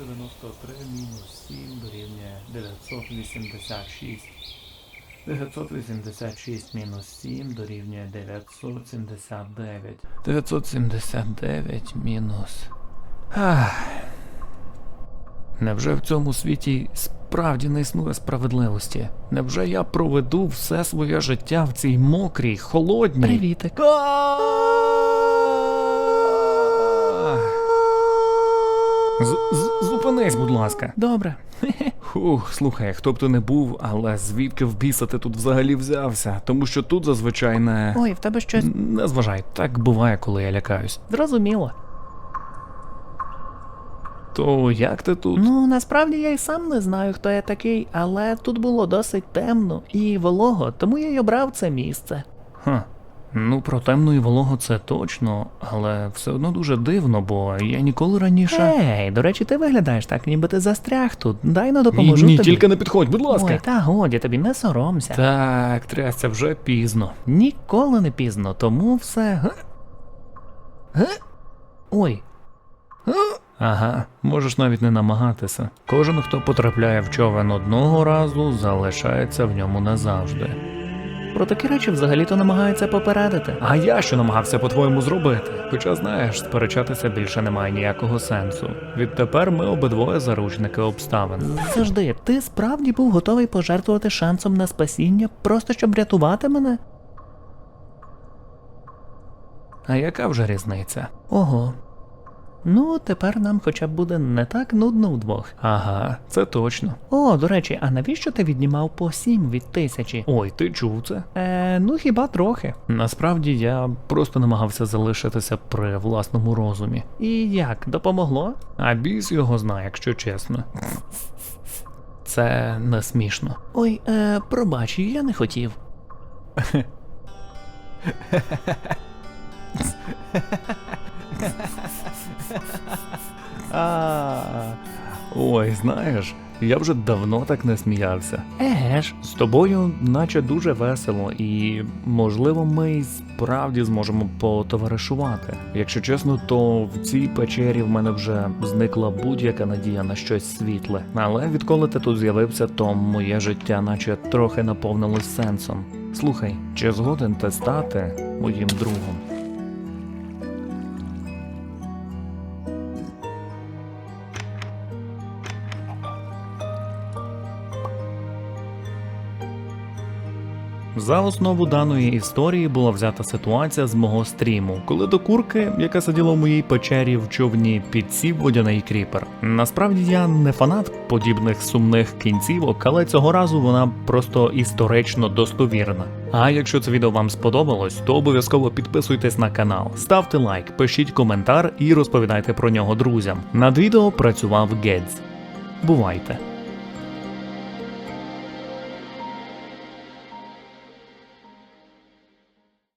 993 мінус 7 дорівнює 986. 986 мінус 7 дорівнює 979. 979 мінус. Ах. Невже в цьому світі справді не існує справедливості? Невже я проведу все своє життя в цій мокрій, холодній? Привітик. З- з- Зупинись, будь ласка. Добре. Фух, слухай, хто б ти не був, але звідки в біса ти тут взагалі взявся? Тому що тут зазвичай не. Ой, в тебе щось Не зважай, так буває, коли я лякаюсь. зрозуміло. То як ти тут? Ну, насправді я й сам не знаю, хто я такий, але тут було досить темно і волого, тому я й обрав це місце. Ха. Ну, про темну і вологу це точно, але все одно дуже дивно, бо я ніколи раніше. Ей, до речі, ти виглядаєш так, ніби ти застряг тут. Дай Ні, допоможу ні, тобі. тільки не підходь, будь ласка. Ой, та годі тобі, не соромся. Так, трясся вже пізно. Ніколи не пізно, тому все. Г? Г? Ой, Ага, можеш навіть не намагатися. Кожен, хто потрапляє в човен одного разу, залишається в ньому назавжди. Про такі речі взагалі-то намагаються попередити. А я що намагався по-твоєму зробити? Хоча знаєш, сперечатися більше немає ніякого сенсу. Відтепер ми обидвоє заручники обставин. Завжди, ти справді був готовий пожертвувати шансом на спасіння, просто щоб рятувати мене? А яка вже різниця? Ого. Ну, тепер нам хоча б буде не так нудно вдвох. Ага, це точно. О, до речі, а навіщо ти віднімав по сім від тисячі? Ой, ти чув це? Е, ну хіба трохи. Насправді я просто намагався залишитися при власному розумі. І як, допомогло? А біс його знає, якщо чесно. Це не смішно. Ой, е, пробач, я не хотів. А, ой, знаєш, я вже давно так не сміявся. Еге ж, З тобою, наче дуже весело, і можливо, ми й справді зможемо потоваришувати. Якщо чесно, то в цій печері в мене вже зникла будь-яка надія на щось світле. Але відколи ти тут з'явився, то моє життя, наче трохи наповнилось сенсом. Слухай, чи згоден ти стати моїм другом? За основу даної історії була взята ситуація з мого стріму, коли до курки, яка сиділа в моїй печері в човні, підсів водяний кріпер. Насправді я не фанат подібних сумних кінцівок, але цього разу вона просто історично достовірна. А якщо це відео вам сподобалось, то обов'язково підписуйтесь на канал, ставте лайк, пишіть коментар і розповідайте про нього друзям. Над відео працював Гедз. Бувайте!